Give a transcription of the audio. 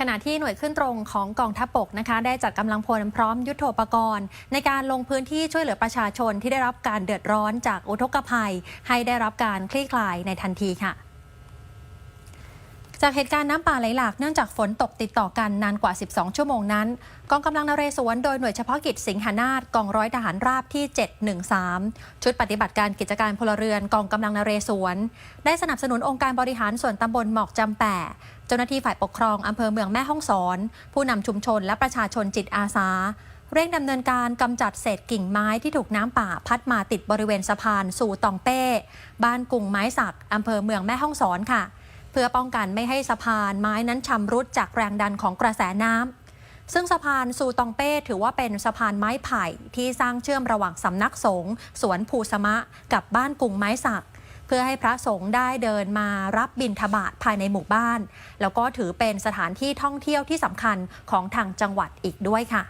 ขณะที่หน่วยขึ้นตรงของกองทัพบกนะคะได้จัดกำลังพลพร้อมยุทโธปกรณ์ ในการลงพื้นที่ช่วยเหลือประชาชนที่ได้รับการเดือดร้อนจากอุทกภัย ให้ได้รับการคลี่คลายในทันทีค่ะจากเหตุการณ์น้ำป่าไหลหลากเนื่องจากฝนตกติดต่อกันนานกว่า 12 ชั่วโมงนั้น กองกำลังนเรศวรโดยหน่วยเฉพาะกิจสิงหานาฏกองร้อยทหารราบที่ 713 ชุดปฏิบัติการกิจการพลเรือนกองกำลังนเรศวร ได้สนับสนุนองค์การบริหารส่วนตำบลหมอกจำแปะ เจ้าหน้าที่ฝ่ายปกครองอำเภอเมืองแม่ฮ่องสอน ผู้นำชุมชนและประชาชนจิตอาสา เร่งดำเนินการกำจัดเศษกิ่งไม้ที่ถูกน้ำป่าพัดมาติดบริเวณสะพานสู่ตองเป้ บ้านกุงไม้สักอำเภอเมืองแม่ฮ่องสอนค่ะ เพื่อป้องกันไม่ให้สะพานไม้นั้นชำรุดจากแรงดันของกระแสน้ำซึ่งสะพานซูตองเป้ถือว่าเป็นสะพานไม้ไผ่ที่สร้างเชื่อมระหว่างสำนักสงฆ์สวนภูสมะ กับบ้านกุงไม้สัก เพื่อให้พระสงฆ์ได้เดินมารับบิณฑบาตภายในหมู่บ้าน แล้วก็ถือเป็นสถานที่ท่องเที่ยวที่สำคัญของทางจังหวัดอีกด้วยค่ะ